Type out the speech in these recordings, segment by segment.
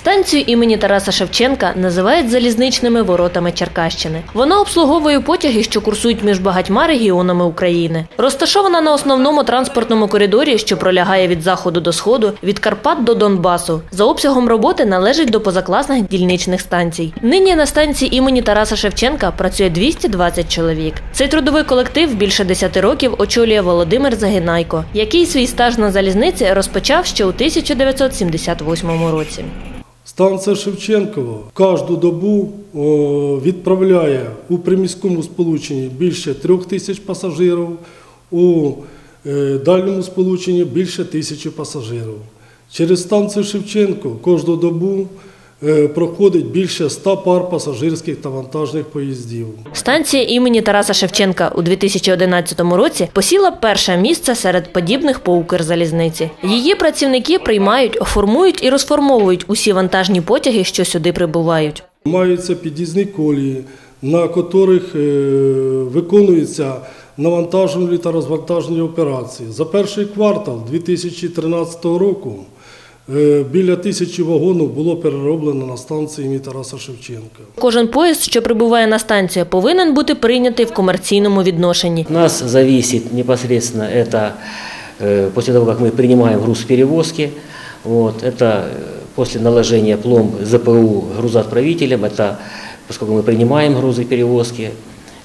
Станцію імені Тараса Шевченка називають залізничними воротами Черкащини. Вона обслуговує потяги, що курсують між багатьма регіонами України. Розташована на основному транспортному коридорі, що пролягає від заходу до сходу, від Карпат до Донбасу. За обсягом роботи належить до позакласних дільничних станцій. Нині на станції імені Тараса Шевченка працює 220 чоловік. Цей трудовий колектив більше 10 років очолює Володимир Загинайко, який свій стаж на залізниці розпочав ще у 1978 році. Станція Шевченкова кожну добу відправляє у приміському сполученні більше трьох тисяч пасажирів, у е, дальньому сполученні більше тисячі пасажирів. Через станцію Шевченко кожну добу проходить більше ста пар пасажирських та вантажних поїздів. Станція імені Тараса Шевченка у 2011 році посіла перше місце серед подібних по Укрзалізниці. Її працівники приймають, формують і розформовують усі вантажні потяги, що сюди прибувають. Маються під'їзні колії, на яких виконуються навантажувальні та розвантажні операції. За перший квартал 2013 року е, біля тисячі вагонів було перероблено на станції імені Тараса Шевченка. Кожен поїзд, що прибуває на станцію, повинен бути прийнятий в комерційному відношенні. От нас зависит непосредственно это э, после того, как мы принимаем груз перевозки, вот, это э, после наложения пломб ЗПУ грузоотправителем, это поскольку мы принимаем грузы перевозки,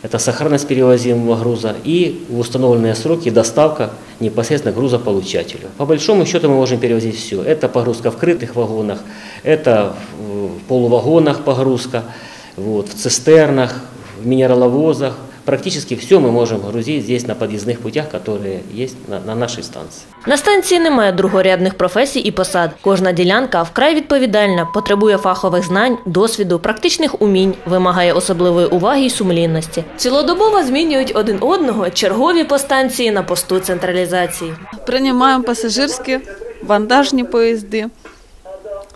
Это сохранность перевозимого груза и в установленные сроки доставка непосредственно грузополучателю. По большому счету мы можем перевозить все. Это погрузка в крытых вагонах, это в полувагонах погрузка, вот, в цистернах, в минераловозах. Практически все мы можем грузить здесь на подъездных путях, которые есть на, на нашей станции. На станції немає другорядних професій і посад. Кожна ділянка вкрай відповідальна, потребує фахових знань, досвіду, практичних умінь, вимагає особливої уваги і сумлінності. Цілодобово змінюють один одного чергові по станції на посту централізації. Принимаем пассажирские, вантажные поезды.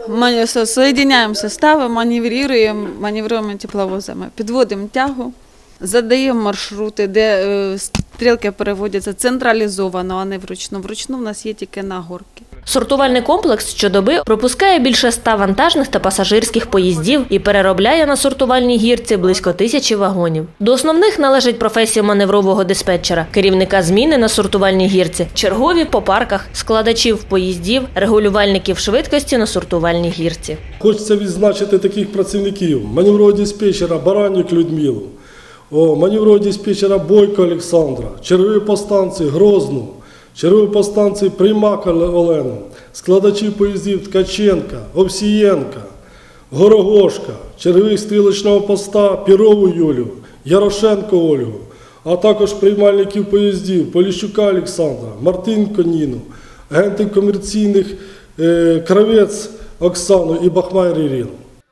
Мы со- соединяем составы, маневрируем, маневруем тепловозами, підводимо тягу, задаємо маршрути, де е, стрілки переводяться централізовано, а не вручну. Вручну в нас є тільки на горки. Сортувальний комплекс щодоби пропускає більше ста вантажних та пасажирських поїздів і переробляє на сортувальній гірці близько тисячі вагонів. До основних належить професія маневрового диспетчера, керівника зміни на сортувальній гірці, чергові по парках, складачів поїздів, регулювальників швидкості на сортувальній гірці. Хочеться відзначити таких працівників: маневрового диспетчера Баранюк Людмилу, о, маневрового диспетчера Бойко Олександра, чергові по станції Грозну, чергові по станції Приймак Олену, складачів поїздів Ткаченка, Овсієнка, Горогошка, чергових стрілочного поста Пірову Юлю, Ярошенко Ольгу, а також приймальників поїздів Поліщука Олександра, Мартинко Ніну, агентів комерційних е, Кравець Оксану і Бахмайр Ірину.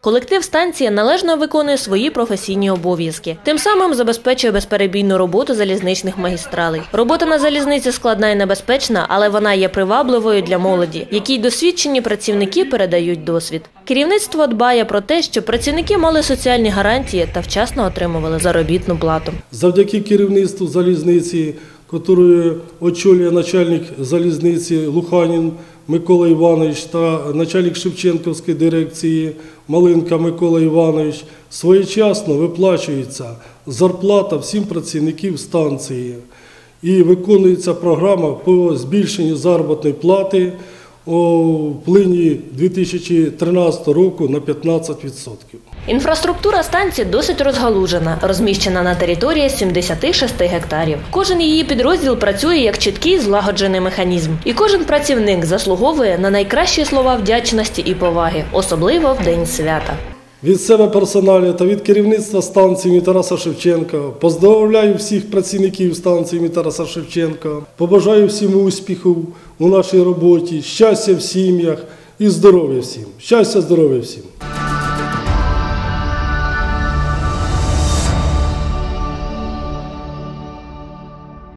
Колектив станції належно виконує свої професійні обов'язки. Тим самим забезпечує безперебійну роботу залізничних магістралей. Робота на залізниці складна і небезпечна, але вона є привабливою для молоді, якій досвідчені працівники передають досвід. Керівництво дбає про те, щоб працівники мали соціальні гарантії та вчасно отримували заробітну плату. Завдяки керівництву залізниці, якою очолює начальник залізниці Луханін Микола Іванович та начальник Шевченківської дирекції Малинка Микола Іванович, своєчасно виплачується зарплата всім працівників станції. І виконується програма по збільшенню заробітної плати у плині 2013 року на 15%. Інфраструктура станції досить розгалужена, розміщена на території 76 гектарів. Кожен її підрозділ працює як чіткий злагоджений механізм, і кожен працівник заслуговує на найкращі слова вдячності і поваги, особливо в день свята. Від себе персоналі та від керівництва станції Тараса Шевченка поздоровляю всіх працівників станції Тараса Шевченка. Побажаю всім успіху у нашій роботі, щастя в сім'ях і здоров'я всім. Щастя, здоров'я всім.